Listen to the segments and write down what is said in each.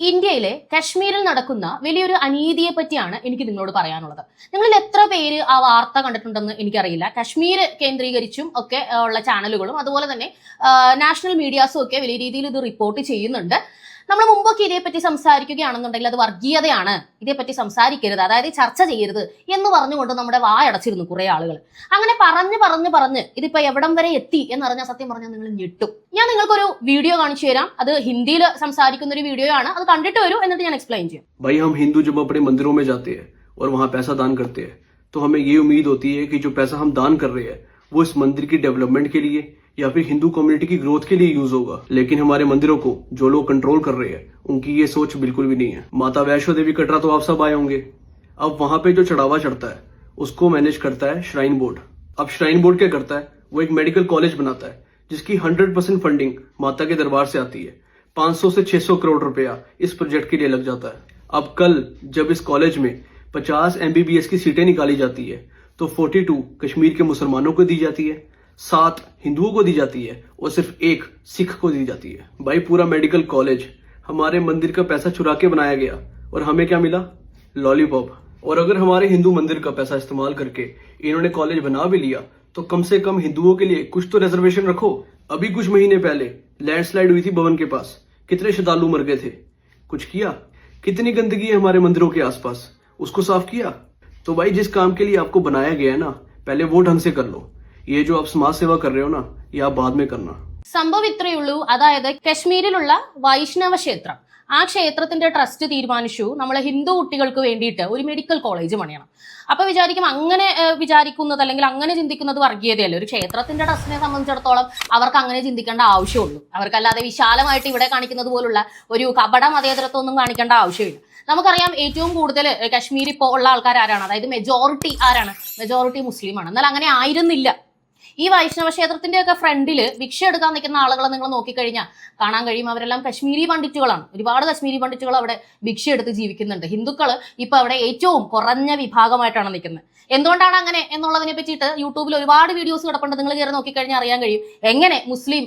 ഇന്ത്യയിലെ കശ്മീരിൽ നടക്കുന്ന വലിയൊരു അനീതിയെ പറ്റിയാണ് എനിക്ക് നിങ്ങളോട് പറയാനുള്ളത്. നിങ്ങളിൽ എത്ര പേര് ആ വാർത്ത കണ്ടിട്ടുണ്ടെന്ന് എനിക്കറിയില്ല. കശ്മീർ കേന്ദ്രീകരിച്ചും ഒക്കെ ഉള്ള ചാനലുകളും അതുപോലെ തന്നെ നാഷണൽ മീഡിയാസും ഒക്കെ വലിയ രീതിയിൽ ഇത് റിപ്പോർട്ട് ചെയ്യുന്നുണ്ട്. നമ്മൾ മുമ്പൊക്കെ ഇതേപ്പറ്റി സംസാരിക്കുകയാണെന്നുണ്ടെങ്കിൽ അത് വർഗീയതയാണ് ഇതേപ്പറ്റി സംസാരിക്കരുത് അതായത് ചർച്ച ചെയ്യരുത് എന്ന് പറഞ്ഞുകൊണ്ട് നമ്മുടെ വായടച്ചിരുന്നു കുറെ ആളുകൾ അങ്ങനെ പറഞ്ഞ് പറഞ്ഞ് പറഞ്ഞ് ഇതിപ്പോ എവിടം വരെ എത്തി എന്നറിഞ്ഞാൽ സത്യം പറഞ്ഞാൽ നിങ്ങൾ ഞെട്ടും ഞാൻ നിങ്ങൾക്കൊരു വീഡിയോ കാണിച്ചു തരാം അത് ഹിന്ദിയിൽ സംസാരിക്കുന്ന ഒരു വീഡിയോ ആണ് അത് കണ്ടിട്ട് വരൂ എന്നിട്ട് ഞാൻ എക്സ്പ്ലെയിൻ ചെയ്യാം भाई हम हिंदू जब अपने मंदिरों में जाते हैं और वहाँ पैसा दान करते हैं तो हमें ये उम्मीद होती है कि जो पैसा हम दान कर रहे हैं वो इस मंदिर की डेवलपमेंट के लिए या फिर हिंदू कम्युनिटी की ग्रोथ के लिए यूज़ होगा। लेकिन हमारे मंदिरों को, जो लोग कंट्रोल कर रहे हैं, उनकी ये सोच बिल्कुल भी नहीं है। माता वैष्णो देवी कटरा तो आप सब आए होंगे। अब वहाँ पे जो चढ़ावा चढ़ता है, उसको मैनेज करता है श्राइन बोर्ड अब श्राइन बोर्ड क्या करता है? वो एक मेडिकल कॉलेज बनाता है, जिसकी हंड्रेड परसेंट फंडिंग माता के दरबार से आती है। 500 से 600 करोड़ रुपया इस प्रोजेक्ट के लिए लग जाता है। अब कल जब इस कॉलेज में 50 एमबीबीएस की सीटें निकाली जाती है तो 42 कश्मीर के मुसलमानों को दी जाती है। सात हिंदुओं को दी जाती है और सिर्फ़ एक सिख को दी जाती है। भाई, पूरा मेडिकल कॉलेज, हमारे मंदिर का पैसा चुरा के बनाया गया और हमें क्या मिला? लॉलीपॉप। और अगर हमारे हिंदू मंदिर का पैसा इस्तेमाल करके इन्होंने कॉलेज बना भी लिया तो कम से कम हिंदुओं के लिए कुछ तो रिजर्वेशन रखो। अभी कुछ महीने पहले लैंडस्लाइड हुई थी भवन के पास। कितने श्रद्धालु मर गए थे। कुछ किया? कितनी गंदगी है हमारे मंदिरों के आसपास। उसको साफ़ किया? तो भाई, जिस काम के लिए आपको बनाया गया है ना, पहले वो ढंग से कर लो। ये जो आप समाज सेवा कर रहे हो ना ये आप बाद में करना സംഭവം ഇത്രയേ ഉള്ളൂ അതായത് കശ്മീരിലുള്ള വൈഷ്ണവ ക്ഷേത്രം ആ ക്ഷേത്രത്തിന്റെ ട്രസ്റ്റ് തീരുമാനിച്ചു നമ്മളെ ഹിന്ദു കുട്ടികൾക്ക് വേണ്ടിയിട്ട് ഒരു മെഡിക്കൽ കോളേജ് പണിയണം അപ്പൊ വിചാരിക്കും അങ്ങനെ ഏഹ്, വിചാരിക്കുന്നത് അല്ലെങ്കിൽ അങ്ങനെ ചിന്തിക്കുന്നത് വർഗീയതയല്ലേ ഒരു ക്ഷേത്രത്തിന്റെ ട്രസ്റ്റിനെ സംബന്ധിച്ചിടത്തോളം അവർക്ക് അങ്ങനെ ചിന്തിക്കേണ്ട ആവശ്യമുള്ളൂ അവർക്കല്ലാതെ വിശാലമായിട്ട് ഇവിടെ കാണിക്കുന്നത് പോലുള്ള ഒരു കപട മതേതരത്വം ഒന്നും കാണിക്കേണ്ട ആവശ്യമില്ല നമുക്കറിയാം ഏറ്റവും കൂടുതൽ കശ്മീർ ഇപ്പോൾ ഉള്ള ആൾക്കാർ ആരാണ് അതായത് മെജോറിറ്റി ആരാണ് മെജോറിറ്റി മുസ്ലിമാണ് എന്നാൽ അങ്ങനെ ആയിരുന്നില്ല ഈ വൈഷ്ണവ ക്ഷേത്രത്തിന്റെ ഒക്കെ ഫ്രണ്ടിൽ ഭിക്ഷ എടുക്കാൻ നിൽക്കുന്ന ആളുകളെ നിങ്ങൾ നോക്കിക്കഴിഞ്ഞാൽ കാണാൻ കഴിയും. അവരെല്ലാം കശ്മീരി പണ്ഡിറ്റുകളാണ്. ഒരുപാട് കശ്മീരി പണ്ഡിറ്റുകൾ അവിടെ ഭിക്ഷ എടുത്ത് ജീവിക്കുന്നുണ്ട്. ഹിന്ദുക്കൾ ഇപ്പൊ അവിടെ ഏറ്റവും കുറഞ്ഞ വിഭാഗമായിട്ടാണ് നിൽക്കുന്നത്. എന്തുകൊണ്ടാണ് അങ്ങനെ എന്നുള്ളതിനെ പറ്റിയിട്ട് യൂട്യൂബിൽ ഒരുപാട് വീഡിയോസ് കിടപ്പുണ്ട്. നിങ്ങൾ കയറി നോക്കിക്കഴിഞ്ഞാൽ അറിയാൻ കഴിയും. എങ്ങനെ മുസ്ലിം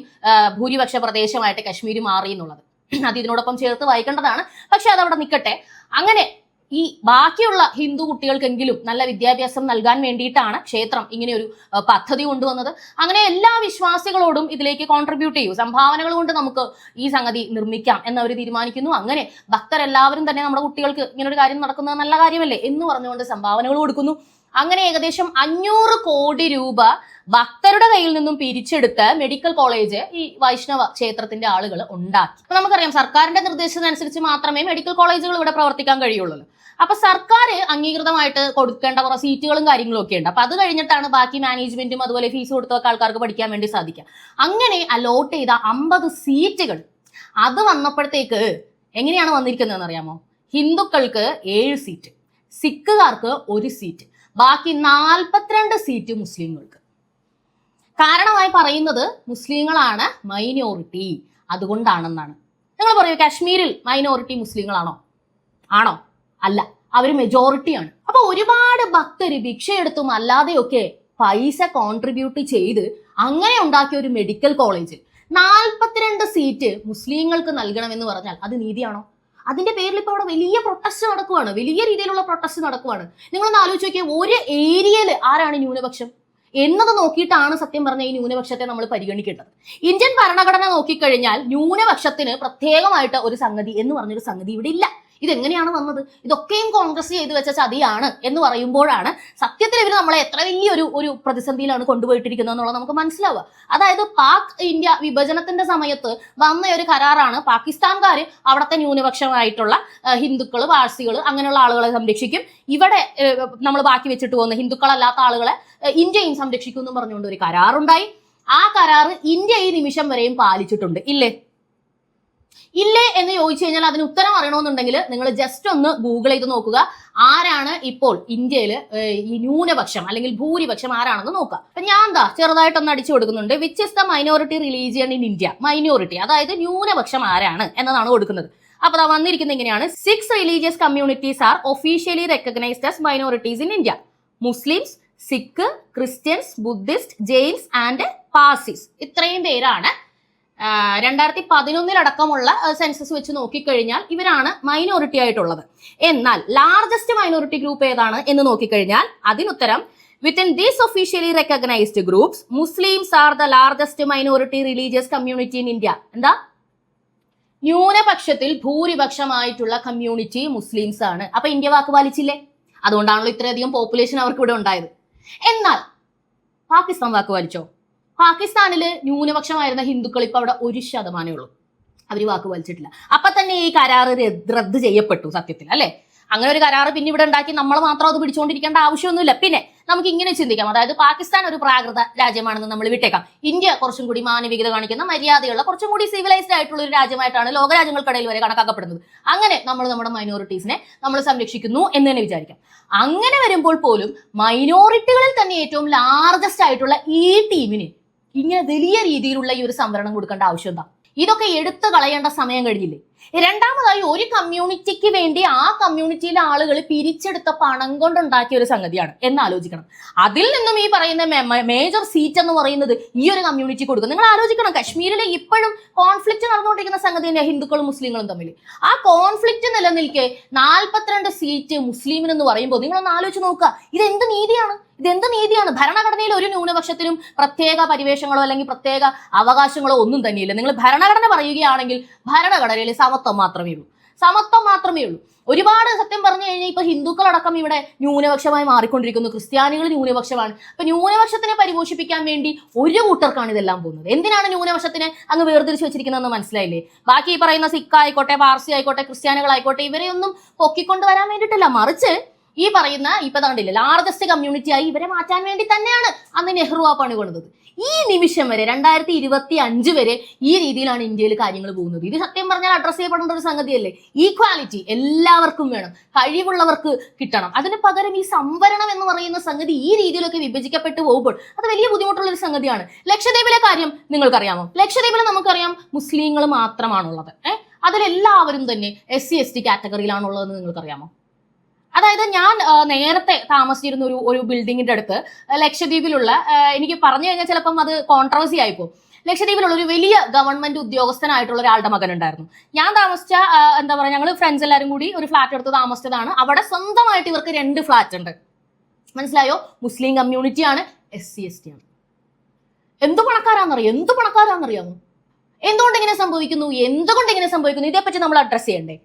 ഭൂരിപക്ഷ പ്രദേശമായിട്ട് കശ്മീർ മാറി എന്നുള്ളത്. അത് ഇതിനോടൊപ്പം ചേർത്ത് വായിക്കേണ്ടതാണ്. പക്ഷെ അതവിടെ നിൽക്കട്ടെ. അങ്ങനെ ഈ ബാക്കിയുള്ള ഹിന്ദു കുട്ടികൾക്കെങ്കിലും നല്ല വിദ്യാഭ്യാസം നൽകാൻ വേണ്ടിയിട്ടാണ് ക്ഷേത്രം ഇങ്ങനെ ഒരു പദ്ധതി കൊണ്ടുവന്നത്. അങ്ങനെ എല്ലാ വിശ്വാസികളോടും ഇതിലേക്ക് കോൺട്രിബ്യൂട്ട് ചെയ്യൂ. സംഭാവനകൾ കൊണ്ട് നമുക്ക് ഈ സംഗതി നിർമ്മിക്കാം എന്നവർ തീരുമാനിക്കുന്നു. അങ്ങനെ ഭക്തരെല്ലാവരും തന്നെ നമ്മുടെ കുട്ടികൾക്ക് ഇങ്ങനെ ഒരു കാര്യം നടക്കുന്നത് നല്ല കാര്യമല്ലേ എന്ന് പറഞ്ഞുകൊണ്ട് സംഭാവനകൾ കൊടുക്കുന്നു. അങ്ങനെ ഏകദേശം അഞ്ഞൂറ് കോടി രൂപ ഭക്തരുടെ കയ്യിൽ നിന്നും പിരിച്ചെടുത്ത് മെഡിക്കൽ കോളേജ് ഈ വൈഷ്ണവ ക്ഷേത്രത്തിന്റെ ആളുകൾ ഉണ്ടാക്കി. നമുക്കറിയാം സർക്കാരിന്റെ നിർദ്ദേശത്തിനനുസരിച്ച് മാത്രമേ മെഡിക്കൽ കോളേജുകൾ ഇവിടെ പ്രവർത്തിക്കാൻ കഴിയുള്ളൂ. അപ്പൊ സർക്കാർ അംഗീകൃതമായിട്ട് കൊടുക്കേണ്ട കുറെ സീറ്റുകളും കാര്യങ്ങളും ഒക്കെ ഉണ്ട്. അപ്പൊ അത് കഴിഞ്ഞിട്ടാണ് ബാക്കി മാനേജ്മെന്റും അതുപോലെ ഫീസ് കൊടുത്തൊക്കെ ആൾക്കാർക്ക് പഠിക്കാൻ വേണ്ടി സാധിക്കുക. അങ്ങനെ അലോട്ട് ചെയ്ത അമ്പത് സീറ്റുകൾ അത് വന്നപ്പോഴത്തേക്ക് എങ്ങനെയാണ് വന്നിരിക്കുന്നതെന്ന് അറിയാമോ? ഹിന്ദുക്കൾക്ക് ഏഴ് സീറ്റ് സിഖുകാർക്ക് ഒരു സീറ്റ് ബാക്കി നാൽപ്പത്തിരണ്ട് സീറ്റ് മുസ്ലിങ്ങൾക്ക്. കാരണമായി പറയുന്നത് മുസ്ലിങ്ങളാണ് മൈനോറിറ്റി അതുകൊണ്ടാണെന്നാണ്. നിങ്ങൾ പറയൂ കാശ്മീരിൽ മൈനോറിറ്റി മുസ്ലിങ്ങളാണോ? ആണോ? അല്ല അവർ മെജോറിറ്റിയാണ് അപ്പൊ ഒരുപാട് ഭക്തർ ഭിക്ഷയെടുത്തും അല്ലാതെയൊക്കെ പൈസ കോൺട്രിബ്യൂട്ട് ചെയ്ത് അങ്ങനെ ഉണ്ടാക്കിയ ഒരു മെഡിക്കൽ കോളേജിൽ നാൽപ്പത്തിരണ്ട് സീറ്റ് മുസ്ലിങ്ങൾക്ക് നൽകണമെന്ന് പറഞ്ഞാൽ അത് നീതിയാണോ? അതിന്റെ പേരിൽ ഇപ്പോൾ അവിടെ വലിയ പ്രൊട്ടസ്റ്റ് നടക്കുവാണ്. വലിയ രീതിയിലുള്ള പ്രൊട്ടസ്റ്റ് നടക്കുവാണ്. നിങ്ങളൊന്ന് ആലോചിച്ച് നോക്കിയാൽ ഒരു ഏരിയയിൽ ആരാണ് ന്യൂനപക്ഷം? എന്നത് നോക്കിയിട്ടാണ് സത്യം പറഞ്ഞ ഈ ന്യൂനപക്ഷത്തെ നമ്മൾ പരിഗണിക്കേണ്ടത്. ഇന്ത്യൻ ഭരണഘടന നോക്കിക്കഴിഞ്ഞാൽ ന്യൂനപക്ഷത്തിന് പ്രത്യേകമായിട്ട് ഒരു സംഗതി എന്ന് പറഞ്ഞൊരു സംഗതി ഇവിടെ ഇല്ല. ഇതെങ്ങനെയാണ് വന്നത്? ഇതൊക്കെയും കോൺഗ്രസ് ചെയ്തു വെച്ച ചതിയാണ് എന്ന് പറയുമ്പോഴാണ് സത്യത്തിൽ ഇവർ നമ്മളെ എത്ര വലിയൊരു ഒരു പ്രതിസന്ധിയിലാണ് കൊണ്ടുപോയിട്ടിരിക്കുന്നത് എന്നുള്ളത് നമുക്ക് മനസ്സിലാവുക. അതായത് പാക് ഇന്ത്യ വിഭജനത്തിന്റെ സമയത്ത് വന്ന ഒരു കരാറാണ് പാകിസ്ഥാൻകാർ അവിടുത്തെ ന്യൂനപക്ഷമായിട്ടുള്ള ഹിന്ദുക്കൾ പാഴ്സികൾ അങ്ങനെയുള്ള ആളുകളെ സംരക്ഷിക്കും. ഇവിടെ നമ്മൾ ബാക്കി വെച്ചിട്ട് പോകുന്ന ഹിന്ദുക്കളല്ലാത്ത ആളുകളെ ഇന്ത്യയും സംരക്ഷിക്കും എന്ന് പറഞ്ഞുകൊണ്ട് ഒരു കരാറുണ്ടായി. ആ കരാറ് ഇന്ത്യ ഈ നിമിഷം വരെയും പാലിച്ചിട്ടുണ്ട്. ഇല്ലേ? ഇല്ലേ എന്ന് ചോദിച്ചു കഴിഞ്ഞാൽ അതിന് ഉത്തരം അറിയണമെന്നുണ്ടെങ്കിൽ നിങ്ങൾ ജസ്റ്റ് ഒന്ന് ഗൂഗിൾ ചെയ്ത് നോക്കുക. ആരാണ് ഇപ്പോൾ ഇന്ത്യയിൽ ഈ ന്യൂനപക്ഷം അല്ലെങ്കിൽ ഭൂരിപക്ഷം ആരാണെന്ന് നോക്കുക. അപ്പൊ ഞാൻ എന്താ ചെറുതായിട്ട് ഒന്ന് അടിച്ചു കൊടുക്കുന്നുണ്ട്. Which is the minority religion in India minority അതായത് ന്യൂനപക്ഷം ആരാണ് എന്നതാണ് കൊടുക്കുന്നത്. അപ്പൊ അതാ വന്നിരിക്കുന്നത് ഇങ്ങനെയാണ്. Six religious communities are officially recognised as minorities in India Muslims Sikh Christians Buddhist Jains and Parsis ഇത്രയും പേരാണ് രണ്ടായിരത്തി പതിനൊന്നിലടക്കമുള്ള സെൻസസ് വെച്ച് നോക്കിക്കഴിഞ്ഞാൽ ഇവരാണ് മൈനോറിറ്റി ആയിട്ടുള്ളത്. എന്നാൽ ലാർജസ്റ്റ് മൈനോറിറ്റി ഗ്രൂപ്പ് ഏതാണ് എന്ന് നോക്കിക്കഴിഞ്ഞാൽ അതിനുത്തരം within these officially recognised groups Muslims are the largest minority religious community in India എന്താ? ന്യൂനപക്ഷത്തിൽ ഭൂരിപക്ഷമായിട്ടുള്ള കമ്മ്യൂണിറ്റി മുസ്ലിംസ് ആണ്. അപ്പൊ ഇന്ത്യ വാക്ക് പാലിച്ചില്ലേ? അതുകൊണ്ടാണല്ലോ ഇത്രയധികം പോപ്പുലേഷൻ അവർക്ക് ഇവിടെ ഉണ്ടായത്. എന്നാൽ പാകിസ്ഥാൻ വാക്ക് പാലിച്ചോ? പാകിസ്ഥാനിൽ ന്യൂനപക്ഷമായിരുന്ന ഹിന്ദുക്കൾ ഇപ്പൊ അവിടെ ഒരു ശതമാനമേ ഉള്ളൂ. അവർ വാക്ക് വലിച്ചിട്ടില്ല. അപ്പൊ തന്നെ ഈ കരാർ റദ്ദ് ചെയ്യപ്പെട്ടു സത്യത്തിൽ അല്ലേ? അങ്ങനെ ഒരു കരാറ് പിന്നെ ഇവിടെ ഉണ്ടാക്കി നമ്മൾ മാത്രം അത് പിടിച്ചുകൊണ്ടിരിക്കേണ്ട ആവശ്യമൊന്നുമില്ല. പിന്നെ നമുക്ക് ഇങ്ങനെ ചിന്തിക്കാം. അതായത് പാകിസ്ഥാൻ ഒരു പ്രാകൃത രാജ്യമാണെന്ന് നമ്മൾ വിട്ടേക്കാം. ഇന്ത്യ കുറച്ചും കൂടി മാനവികത കാണിക്കുന്ന മര്യാദയുള്ള കുറച്ചും കൂടി സിവിലൈസ്ഡ് ആയിട്ടുള്ള ഒരു രാജ്യമായിട്ടാണ് ലോകരാജ്യങ്ങൾക്കിടയിൽ വരെ കണക്കാക്കപ്പെടുന്നത്. അങ്ങനെ നമ്മൾ നമ്മുടെ മൈനോറിറ്റീസിനെ നമ്മൾ സംരക്ഷിക്കുന്നു എന്ന് തന്നെ വിചാരിക്കാം. അങ്ങനെ വരുമ്പോൾ പോലും മൈനോറിറ്റികളിൽ തന്നെ ഏറ്റവും ലാർജസ്റ്റ് ആയിട്ടുള്ള ഈ ടീമിന് ഇങ്ങനെ വലിയ രീതിയിലുള്ള ഈ ഒരു സംവരണം കൊടുക്കേണ്ട ആവശ്യം എന്താ? ഇതൊക്കെ എടുത്തു കളയേണ്ട സമയം കഴിഞ്ഞില്ലേ? രണ്ടാമതായി ഒരു കമ്മ്യൂണിറ്റിക്ക് വേണ്ടി ആ കമ്മ്യൂണിറ്റിയിലെ ആളുകൾ പിരിച്ചെടുത്ത പണം കൊണ്ടുണ്ടാക്കിയ ഒരു സംഗതിയാണ്. എന്ന് ആലോചിക്കണം. അതിൽ നിന്നും ഈ പറയുന്ന മേജർ സീറ്റ് എന്ന് പറയുന്നത് ഈ ഒരു കമ്മ്യൂണിറ്റി കൊടുക്കും. നിങ്ങൾ ആലോചിക്കണം കശ്മീരിൽ ഇപ്പോഴും കോൺഫ്ലിക്റ്റ് നടന്നുകൊണ്ടിരിക്കുന്ന സംഗതി തന്നെ ഹിന്ദുക്കളും മുസ്ലിങ്ങളും തമ്മിൽ. ആ കോൺഫ്ലിക്റ്റ് നിലനിൽക്കെ നാൽപ്പത്തിരണ്ട് സീറ്റ് മുസ്ലിമിന് എന്ന് പറയുമ്പോൾ നിങ്ങളൊന്ന് ആലോചിച്ച് നോക്കുക ഇത് എന്ത് നീതിയാണ്? ഇതെന്ത് നീതിയാണ്? ഭരണഘടനയിൽ ഒരു ന്യൂനപക്ഷത്തിനും പ്രത്യേക പരിവേഷങ്ങളോ അല്ലെങ്കിൽ പ്രത്യേക അവകാശങ്ങളോ ഒന്നും തന്നെയില്ല. നിങ്ങൾ ഭരണഘടന പറയുകയാണെങ്കിൽ ഭരണഘടനയിൽ സമത്വം മാത്രമേ ഉള്ളൂ. സമത്വം മാത്രമേ ഉള്ളൂ. ഒരുപാട് സത്യം പറഞ്ഞു കഴിഞ്ഞാൽ ഇപ്പൊ ഹിന്ദുക്കളടക്കം ഇവിടെ ന്യൂനപക്ഷമായി മാറിക്കൊണ്ടിരിക്കുന്നു. ക്രിസ്ത്യാനികൾ ന്യൂനപക്ഷമാണ്. അപ്പൊ ന്യൂനപക്ഷത്തിനെ പരിപോഷിപ്പിക്കാൻ വേണ്ടി ഒരു കൂട്ടർക്കാണ് ഇതെല്ലാം പോകുന്നത്. എന്തിനാണ് ന്യൂനപക്ഷത്തിനെ അങ്ങ് വേർതിരിച്ച് വെച്ചിരിക്കുന്നതെന്ന് മനസ്സിലായില്ലേ? ബാക്കി ഈ പറയുന്ന സിഖ് ആയിക്കോട്ടെ പാർസി ആയിക്കോട്ടെ ക്രിസ്ത്യാനികളായിക്കോട്ടെ ഇവരെയൊന്നും പൊക്കിക്കൊണ്ടുവരാൻ വരാൻ വേണ്ടിയിട്ടല്ല. മറിച്ച് ഈ പറയുന്ന ഇപ്പൊ തണ്ടില്ല ലാർജസ്റ്റ് കമ്മ്യൂണിറ്റി ആയി ഇവരെ മാറ്റാൻ വേണ്ടി തന്നെയാണ് അന്ന് നെഹ്റു ആ പണി കൊണ്ടത്. ഈ നിമിഷം വരെ രണ്ടായിരത്തി ഇരുപത്തി അഞ്ച് വരെ ഈ രീതിയിലാണ് ഇന്ത്യയിൽ കാര്യങ്ങൾ പോകുന്നത്. ഇത് സത്യം പറഞ്ഞാൽ അഡ്രസ് ചെയ്യപ്പെടേണ്ട ഒരു സംഗതിയല്ലേ? ഈക്വാലിറ്റി എല്ലാവർക്കും വേണം. കഴിവുള്ളവർക്ക് കിട്ടണം. അതിന് പകരം ഈ സംവരണം എന്ന് പറയുന്ന സംഗതി ഈ രീതിയിലൊക്കെ വിഭജിക്കപ്പെട്ടു പോകുമ്പോൾ അത് വലിയ ബുദ്ധിമുട്ടുള്ള ഒരു സംഗതിയാണ്. ലക്ഷദ്വീപിലെ കാര്യം നിങ്ങൾക്കറിയാമോ? ലക്ഷദ്വീപിൽ നമുക്കറിയാം മുസ്ലിങ്ങൾ മാത്രമാണുള്ളത്. ഏഹ് അതിലെല്ലാവരും തന്നെ എസ് സി എസ് ടി കാറ്റഗറിയിലാണുള്ളതെന്ന് നിങ്ങൾക്കറിയാമോ? അതായത് ഞാൻ നേരത്തെ താമസിച്ചിരുന്ന ഒരു ഒരു ബിൽഡിങ്ങിന്റെ അടുത്ത് ലക്ഷദ്വീപിലുള്ള എനിക്ക് പറഞ്ഞു കഴിഞ്ഞാൽ ചിലപ്പം അത് കോൺട്രവേഴ്സി ആയിപ്പോ ലക്ഷദ്വീപിലുള്ള ഒരു വലിയ ഗവൺമെന്റ് ഉദ്യോഗസ്ഥനായിട്ടുള്ള ഒരാളുടെ മകൻ ഉണ്ടായിരുന്നു. ഞാൻ താമസിച്ച എന്താ പറയുക ഞങ്ങൾ ഫ്രണ്ട്സ് എല്ലാവരും കൂടി ഒരു ഫ്ലാറ്റ് എടുത്ത് താമസിച്ചതാണ്. അവിടെ സ്വന്തമായിട്ട് ഇവർക്ക് രണ്ട് ഫ്ലാറ്റ് ഉണ്ട്. മനസ്സിലായോ? മുസ്ലിം കമ്മ്യൂണിറ്റി ആണ് എസ് സി എസ് ടി ആണ്. എന്ത് പണക്കാരാണെന്നറിയോ എന്ത് പണക്കാരാണെന്നറിയാമോ എന്തുകൊണ്ട് ഇങ്ങനെ സംഭവിക്കുന്നു? എന്തുകൊണ്ട് ഇങ്ങനെ സംഭവിക്കുന്നു? ഇതേപ്പറ്റി നമ്മൾ അഡ്രസ് ചെയ്യണ്ടേ?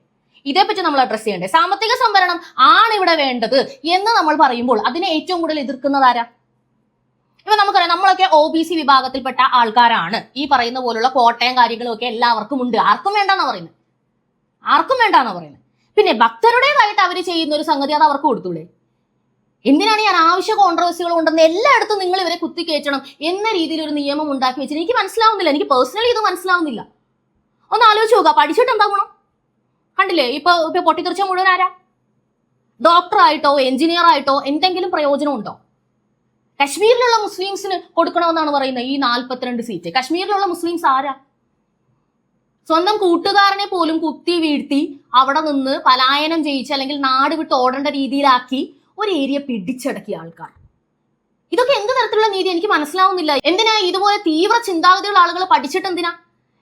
ഇതേപ്പറ്റി നമ്മൾ അഡ്രസ് ചെയ്യണ്ടേ? സാമ്പത്തിക സംവരണം ആണ് ഇവിടെ വേണ്ടത് എന്ന് നമ്മൾ പറയുമ്പോൾ അതിനെ ഏറ്റവും കൂടുതൽ എതിർക്കുന്നത് ആരാ? ഇപ്പൊ നമുക്കറിയാം നമ്മളൊക്കെ ഒ ബി സി വിഭാഗത്തിൽപ്പെട്ട ആൾക്കാരാണ്. ഈ പറയുന്ന പോലുള്ള കോട്ടയം കാര്യങ്ങളും ഒക്കെ എല്ലാവർക്കും ഉണ്ട്. ആർക്കും വേണ്ടെന്നാ പറയുന്നത് ആർക്കും വേണ്ടാന്നാ പറയുന്നത് പിന്നെ ഭക്തരുടേതായിട്ട് അവർ ചെയ്യുന്ന ഒരു സംഗതി അത് അവർക്ക് കൊടുത്തൂടെ? എന്തിനാണ് ഈ അനാവശ്യ കോൺട്രവേഴ്സികൾ ഉണ്ടെന്ന് എല്ലായിടത്തും നിങ്ങൾ ഇവരെ കുത്തിക്കയറ്റണം എന്ന രീതിയിൽ ഒരു നിയമം ഉണ്ടാക്കി വെച്ചിട്ട് എനിക്ക് മനസ്സിലാവുന്നില്ല. എനിക്ക് പേഴ്സണലി ഇത് മനസ്സിലാവുന്നില്ല. ഒന്ന് ആലോചിച്ച് നോക്കുക പഠിച്ചിട്ട് എന്താ ഗുണം? കണ്ടില്ലേ? ഇപ്പൊ ഇപ്പൊ പൊട്ടിത്തെറിച്ച മുഴുവൻ ആരാ? ഡോക്ടർ ആയിട്ടോ എഞ്ചിനീയർ ആയിട്ടോ എന്തെങ്കിലും പ്രയോജനം ഉണ്ടോ കശ്മീരിലുള്ള മുസ്ലിംസിന് കൊടുക്കണമെന്നാണ് പറയുന്നത് ഈ നാൽപ്പത്തിരണ്ട് സീറ്റ് കശ്മീരിലുള്ള മുസ്ലിംസ് ആരാ? സ്വന്തം കൂട്ടുകാരനെ പോലും കുത്തി വീഴ്ത്തി അവിടെ നിന്ന് പലായനം ചെയ്യിച്ച് അല്ലെങ്കിൽ നാട് വിട്ട് ഓടേണ്ട രീതിയിലാക്കി ഒരു ഏരിയ പിടിച്ചടക്കിയ ആൾക്കാർ. ഇതൊക്കെ എന്ത് തരത്തിലുള്ള നീതി? എനിക്ക് മനസ്സിലാവുന്നില്ല. എന്തിനാ ഇതുപോലെ തീവ്ര ചിന്താഗതിയുള്ള ആളുകൾ പഠിച്ചിട്ട് എന്തിനാ?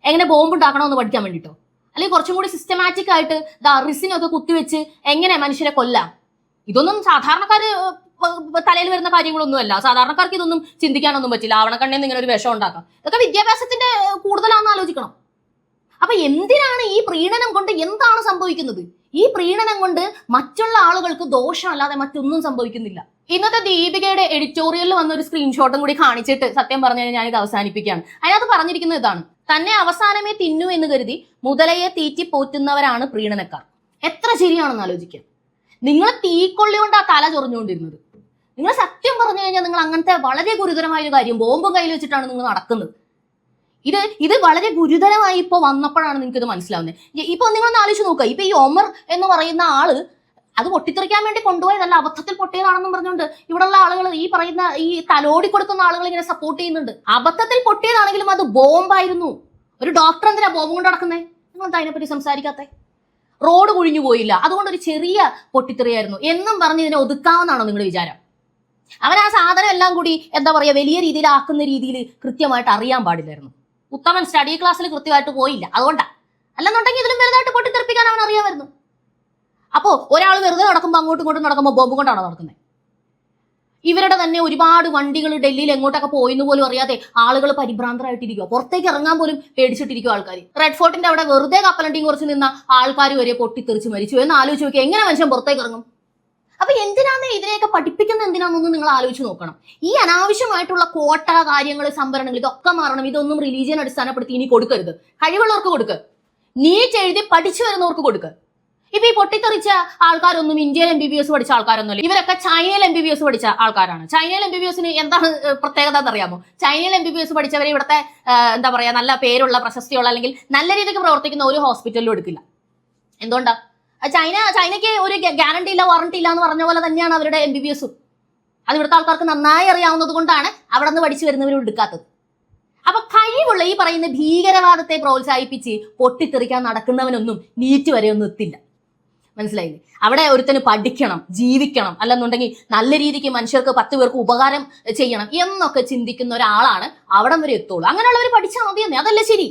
എങ്ങനെ ബോംബ് ഉണ്ടാക്കണമെന്ന് പഠിക്കാൻ വേണ്ടിട്ടോ? അല്ലെങ്കിൽ കുറച്ചും കൂടി സിസ്റ്റമാറ്റിക് ആയിട്ട് ദാ റിസിനൊക്കെ കുത്തിവെച്ച് എങ്ങനെ മനുഷ്യരെ കൊല്ലാം? ഇതൊന്നും സാധാരണക്കാര് തലയിൽ വരുന്ന കാര്യങ്ങളൊന്നുമല്ല. സാധാരണക്കാർക്ക് ഇതൊന്നും ചിന്തിക്കാനൊന്നും പറ്റില്ല. ആവണക്കണ്ണിൽ ഇങ്ങനെ ഒരു വിഷം ഉണ്ടാക്കാം. ഇതൊക്കെ വിദ്യാഭ്യാസത്തിന്റെ കൂടുതലാണെന്ന് ആലോചിക്കണം. അപ്പൊ എന്തിനാണ് ഈ പ്രീണനം കൊണ്ട് എന്താണ് സംഭവിക്കുന്നത്? ഈ പ്രീണനം കൊണ്ട് മറ്റുള്ള ആളുകൾക്ക് ദോഷമല്ലാതെ മറ്റൊന്നും സംഭവിക്കുന്നില്ല. ഇന്നത്തെ ദീപികയുടെ എഡിറ്റോറിയലിൽ വന്ന ഒരു സ്ക്രീൻഷോട്ടും കൂടി കാണിച്ചിട്ട് സത്യം പറഞ്ഞു കഴിഞ്ഞാൽ ഞാനിത് അവസാനിപ്പിക്കുകയാണ്. അതിനകത്ത് പറഞ്ഞിരിക്കുന്നത് ഇതാണ്. തന്നെ അവസാനമേ തിന്നു എന്ന് കരുതി മുതലയെ തീറ്റി പോറ്റുന്നവരാണ് പ്രീണനക്കാർ. എത്ര ശരിയാണെന്ന് ആലോചിക്കാം. നിങ്ങൾ തീക്കൊള്ളി കൊണ്ട് ആ തല ചൊറിഞ്ഞുകൊണ്ടിരുന്നത്. നിങ്ങൾ സത്യം പറഞ്ഞു കഴിഞ്ഞാൽ നിങ്ങൾ അങ്ങനത്തെ വളരെ ഗുരുതരമായ ഒരു കാര്യം ബോംബും കയ്യിൽ വെച്ചിട്ടാണ് നിങ്ങൾ നടക്കുന്നത്. ഇത് ഇത് വളരെ ഗുരുതരമായി ഇപ്പോൾ വന്നപ്പോഴാണ് നിങ്ങൾക്ക് ഇത് മനസ്സിലാവുന്നത് ഇപ്പൊ നിങ്ങളൊന്ന് ആലോചിച്ച് നോക്കുക. ഇപ്പൊ ഈ ഒമർ എന്ന് പറയുന്ന ആൾ അത് പൊട്ടിത്തെറിക്കാൻ വേണ്ടി കൊണ്ടുപോയതല്ല അബദ്ധത്തിൽ പൊട്ടിയതാണെന്നും പറഞ്ഞുകൊണ്ട് ഇവിടെയുള്ള ആളുകൾ ഈ പറയുന്ന ഈ തലോടി കൊടുക്കുന്ന ആളുകൾ ഇങ്ങനെ സപ്പോർട്ട് ചെയ്യുന്നുണ്ട്. അബദ്ധത്തിൽ പൊട്ടിയതാണെങ്കിലും അത് ബോംബായിരുന്നു. ഒരു ഡോക്ടർ എന്തിനാ ബോംബ് കൊണ്ട് നടക്കുന്നത് നിങ്ങൾ എന്താ അതിനെപ്പറ്റി സംസാരിക്കാത്തേ? റോഡ് കുഴിഞ്ഞു പോയില്ല. അതുകൊണ്ട് ഒരു ചെറിയ പൊട്ടിത്തെറിയായിരുന്നു. എന്നും പറഞ്ഞ് ഇതിനെ ഒതുക്കാമെന്നാണോ നിങ്ങളുടെ വിചാരം? അവൻ ആ സാധനം എല്ലാം കൂടി എന്താ പറയാ വലിയ രീതിയിൽ ആക്കുന്ന രീതിയിൽ കൃത്യമായിട്ട് അറിയാൻ പാടില്ലായിരുന്നു. ഉത്തമൻ സ്റ്റഡി ക്ലാസ്സിൽ കൃത്യമായിട്ട് പോയില്ല. അതുകൊണ്ടാ. അല്ലെന്നുണ്ടെങ്കിൽ ഇതിലും വലുതായിട്ട് പൊട്ടിത്തെറിപ്പിക്കാൻ അവൻ അറിയാമായിരുന്നു. അപ്പോ ഒരാൾ വെറുതെ നടക്കുമ്പോൾ അങ്ങോട്ടും ഇങ്ങോട്ടും നടക്കുമ്പോൾ ബോംബ് കൊണ്ടാണോ നടക്കുന്നത് ഇവരുടെ തന്നെ ഒരുപാട് വണ്ടികൾ ഡൽഹിയിൽ എങ്ങോട്ടൊക്കെ പോയിന്ന് പോലും അറിയാതെ ആളുകൾ പരിഭ്രാന്തരായിട്ടിരിക്കുക പുറത്തേക്ക് ഇറങ്ങാൻ പോലും പേടിച്ചിട്ടിരിക്കുക ആൾക്കാർ റെഡ് ഫോർട്ടിന്റെ അവിടെ വെറുതെ കപ്പലണ്ടിയും കുറച്ച് നിന്ന ആൾക്കാർ വരെ പൊട്ടിത്തെറിച്ച് മരിച്ചു. എന്ന് ആലോചിച്ച് നോക്കി എങ്ങനെ മനുഷ്യൻ പുറത്തേക്ക് ഇറങ്ങും? അപ്പൊ എന്തിനാണ് ഇതിനെയൊക്കെ പഠിപ്പിക്കുന്നത് എന്തിനാണെന്ന് നിങ്ങൾ ആലോചിച്ച് നോക്കണം. ഈ അനാവശ്യമായിട്ടുള്ള കോട്ട കാര്യങ്ങൾ സംഭരണങ്ങൾ ഇതൊക്കെ മാറണം. ഇതൊന്നും റിലീജിയൻ അടിസ്ഥാനപ്പെടുത്തി ഇനി കൊടുക്കരുത്. കഴിവുള്ളവർക്ക് കൊടുക്ക്. നീറ്റ് എഴുതി പഠിച്ചു വരുന്നവർക്ക് കൊടുക്ക്. ഇപ്പൊ ഈ പൊട്ടിത്തെറിച്ച ആൾക്കാരൊന്നും ഇന്ത്യയിൽ എം ബി ബി എസ് പഠിച്ച ആൾക്കാരൊന്നുമില്ല. ഇവരൊക്കെ ചൈനയിൽ എം ബി ബി എസ് പഠിച്ച ആൾക്കാരാണ്. ചൈനയിൽ എം ബി ബി എസിന് എന്താണ് പ്രത്യേകത എന്നറിയാമോ ചൈനയിൽ എം ബി ബി എസ് പഠിച്ചവരെ ഇവിടുത്തെ എന്താ പറയാ നല്ല പേരുള്ള പ്രശസ്തിയുള്ള അല്ലെങ്കിൽ നല്ല രീതിക്ക് പ്രവർത്തിക്കുന്ന ഒരു ഹോസ്പിറ്റലിലും എടുക്കില്ല. എന്തുകൊണ്ടാ? ചൈന ചൈനയ്ക്ക് ഒരു ഗ്യാരണ്ടി ഇല്ല വാറണ്ടി ഇല്ല എന്ന് പറഞ്ഞ പോലെ തന്നെയാണ് അവരുടെ എം ബി ബി എസും അത് ഇവിടുത്തെ ആൾക്കാർക്ക് നന്നായി അറിയാവുന്നത് കൊണ്ടാണ് അവിടെ നിന്ന് പഠിച്ചു വരുന്നവരും എടുക്കാത്തത്. അപ്പൊ കഴിവുള്ള ഈ പറയുന്ന ഭീകരവാദത്തെ പ്രോത്സാഹിപ്പിച്ച് പൊട്ടിത്തെറിക്കാൻ നടക്കുന്നവനൊന്നും നീറ്റ് വരെ ഒന്നും എത്തില്ല. മനസ്സിലായില്ലേ? അവിടെ ഒരുത്തന് പഠിക്കണം ജീവിക്കണം അല്ലെന്നുണ്ടെങ്കിൽ നല്ല രീതിക്ക് മനുഷ്യർക്ക് പത്ത് പേർക്ക് ഉപകാരം ചെയ്യണം എന്നൊക്കെ ചിന്തിക്കുന്ന ഒരാളാണ് അവിടം വരെ എത്തുള്ളൂ. അങ്ങനെയുള്ളവർ പഠിച്ചാൽ മതിയെന്നേ അതല്ലേ ശരി.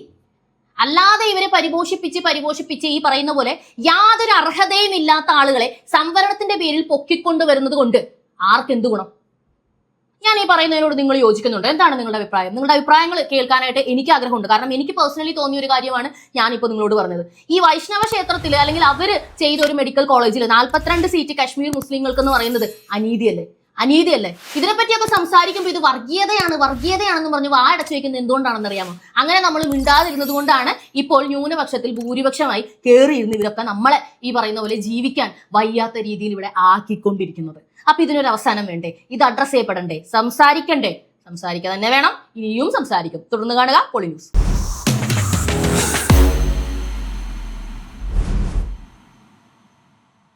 അല്ലാതെ ഇവരെ പരിപോഷിപ്പിച്ച് പരിപോഷിപ്പിച്ച് ഈ പറയുന്ന പോലെ യാതൊരു അർഹതയും ഇല്ലാത്ത ആളുകളെ സംവരണത്തിന്റെ പേരിൽ പൊക്കിക്കൊണ്ടുവരുന്നത് കൊണ്ട് ആർക്കെന്ത് ഗുണം? ഞാൻ ഈ പറയുന്നതിനോട് നിങ്ങൾ യോജിക്കുന്നുണ്ട്? എന്താണ് നിങ്ങളുടെ അഭിപ്രായം? നിങ്ങളുടെ അഭിപ്രായങ്ങൾ കേൾക്കാനായിട്ട് എനിക്ക് ആഗ്രഹമുണ്ട്. കാരണം എനിക്ക് പേഴ്സണലി തോന്നിയ ഒരു കാര്യമാണ് ഞാനിപ്പോൾ നിങ്ങളോട് പറഞ്ഞത്. ഈ വൈഷ്ണവ ക്ഷേത്രത്തിൽ അല്ലെങ്കിൽ അവർ ചെയ്ത ഒരു മെഡിക്കൽ കോളേജിൽ നാൽപ്പത്തിരണ്ട് സീറ്റ് കശ്മീർ മുസ്ലിങ്ങൾക്ക് എന്ന് പറയുന്നത് അനീതിയല്ലേ? അനീതിയല്ലേ? ഇതിനെപ്പറ്റിയൊക്കെ സംസാരിക്കുമ്പോൾ ഇത് വർഗീയതയാണ് വർഗീയതയാണെന്ന് പറഞ്ഞ് വായടച്ചു വെക്കുന്നത് എന്തുകൊണ്ടാണെന്ന് അറിയാമോ അങ്ങനെ നമ്മൾ മിണ്ടാതിരുന്നത് കൊണ്ടാണ് ഇപ്പോൾ ന്യൂനപക്ഷത്തിൽ ഭൂരിപക്ഷമായി കയറിയിരുന്ന് ഇവരൊക്കെ നമ്മളെ ഈ പറയുന്ന പോലെ ജീവിക്കാൻ വയ്യാത്ത രീതിയിൽ ഇവിടെ ആക്കിക്കൊണ്ടിരിക്കുന്നത്. അപ്പൊ ഇതിനൊരു അവസാനം വേണ്ടേ? ഇത് അഡ്രസ് ചെയ്യപ്പെടണ്ടേ? സംസാരിക്കണ്ടേ? സംസാരിക്കുക തന്നെ വേണം. ഇനിയും സംസാരിക്കും. തുടർന്ന് കാണുക. പൊളി ന്യൂസ്